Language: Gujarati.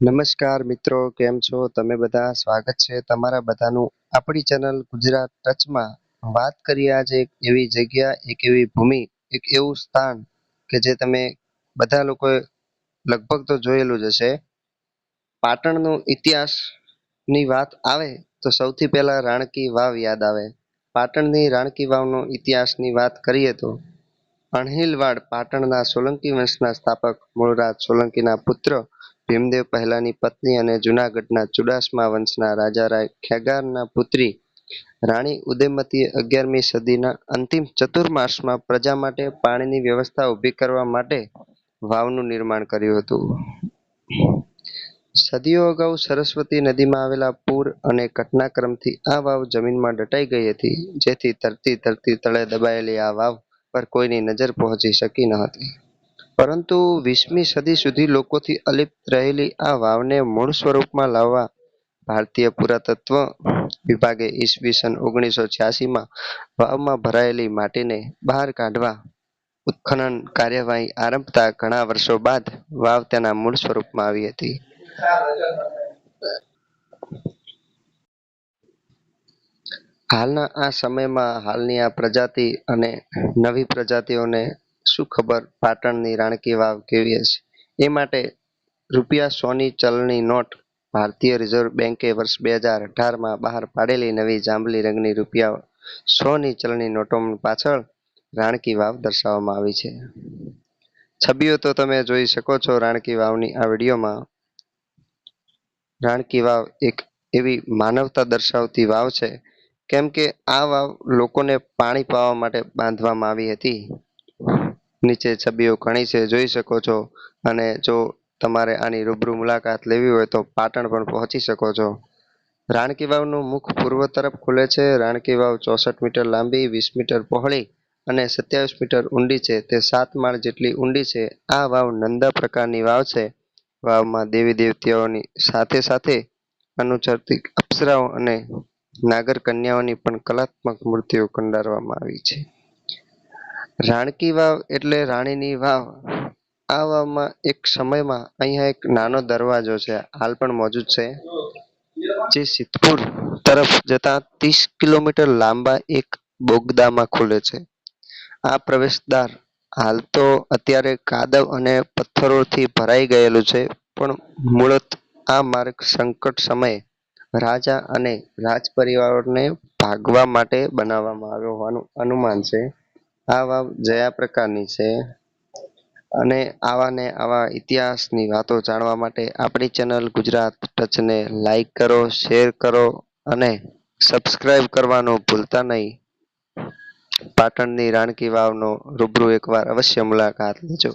નમસ્કાર મિત્રો, કેમ છો? તમે બધા? સ્વાગત છે તમારા બધાનું. આપણી ચેનલ ગુજરાત ટચમાં વાત કરીએ આજે એક એવી જગ્યા, એક એવી ભૂમિ, એક એવું સ્થાન કે જે તમે બધા લોકોએ લગભગ તો જોયેલું જ હશે. પાટણનો ઇતિહાસની વાત આવે તો સૌથી પહેલા રાણકી વાવ યાદ આવે. પાટણની રાણકી વાવનો ઇતિહાસની વાત કરીએ તો અણહિલવાડ પાટણના સોલંકી વંશના સ્થાપક મૂળરાજ સોલંકીના પુત્ર ભીમદેવ પહેલાની પત્ની અને જૂનાગઢના ચુડાસમા વંશના રાજારાય ખેગારના પુત્રી રાણી ઉદયમતીએ અગિયારમી સદીના અંતિમ ચતુર્માસમાં પ્રજા માટે પાણીની વ્યવસ્થા ઊભી કરવા માટે વાવનું નિર્માણ કર્યું હતું. સદીઓ અગાઉ સરસ્વતી નદીમાં આવેલા પૂર અને ઘટનાક્રમથી આ વાવ જમીનમાં દટાઈ ગઈ હતી, જેથી તરતી તરતી તળે દબાયેલી આ વાવ પર કોઈની નજર પહોંચી શકી ન હતી. પરંતુ વીસમી સદી સુધી લોકોથી અલિપ્ત રહેલી આ વાવને મૂળ સ્વરૂપમાં લાવવા ભારતીય પુરાતત્વ વિભાગે ઈસવીસન ઓગણીસો છ્યાસીમાં વાવમાં ભરાયેલી માટીને બહાર કાઢવા ઉત્ખનન કાર્યવાહી આરંભતા ઘણા વર્ષો બાદ વાવ તેના મૂળ સ્વરૂપમાં આવી હતી. હાલના આ સમયમાં હાલની આ પ્રજાતિ અને નવી પ્રજાતિઓને શું ખબર પાટણની રાણકી વાવ કેવી હશે? એ માટે રૂપિયા સોની ચલણી નોટ ભારતીય રિઝર્વ બેંકે વર્ષ બે હજાર અઢારમાં બહાર પાડેલી નવી જાંબલી રંગની રૂપિયા સોની ચલણી નોટો પાછળ રાણકી વાવ દર્શાવવામાં આવી છે. છબીઓ તો તમે જોઈ શકો છો રાણકી વાવની આ વિડીયોમાં. રાણકી વાવ એક એવી માનવતા દર્શાવતી વાવ છે. કેમ કે આ વાવ લોકોને પાણી પાવા માટે બાંધવામાં આવી હતી. નીચે છબીઓ ઘણી છે, જોઈ શકો છો. અને જો તમારે આની રૂબરૂ મુલાકાત લેવી હોય તો પાટણ પણ પહોંચી શકો છો. રાણકી વાવનું મુખ પૂર્વ તરફ ખુલે છે. રાણકી વાવ ચોસઠ મીટર લાંબી, વીસ મીટર પહોળી અને સત્યાવીસ મીટર ઊંડી છે. તે સાત માળ જેટલી ઊંડી છે. આ વાવ નંદા પ્રકારની વાવ છે. વાવમાં દેવી દેવતાઓની સાથે સાથે અનુચરતી અપ્સરાઓ અને નાગર કન્યાઓની પણ કલાત્મક મૂર્તિઓ કંડારવામાં આવી છે. રાણકી વાવ એટલે રાણીની વાવ. આ વાવમાં એક સમયમાં અહીંયા એક નાનો દરવાજો છે. હાલ પણ મોજૂદ છે. જે સિદ્ધપુર તરફ જતા ત્રીસ કિલોમીટર લાંબા એક બોગદામાં ખુલે છે. આ પ્રવેશદ્વાર હાલ તો અત્યારે કાદવ અને પથ્થરોથી ભરાઈ ગયેલું છે, પણ મૂળત આ માર્ગ સંકટ સમયે રાજા અને રાજ પરિવારોને ભાગવા માટે બનાવવામાં આવ્યો હોવાનું અનુમાન છે. આ વાવ જયા પ્રકારની છે અને આવા ને આવા ઇતિહાસની વાતો જાણવા માટે આપણી ચેનલ ગુજરાત ટચને લાઈક કરો, શેર કરો અને સબસ્ક્રાઈબ કરવાનું ભૂલતા નહીં. પાટણની રાણકી વાવનો રૂબરૂ એકવાર અવશ્ય મુલાકાત લેજો.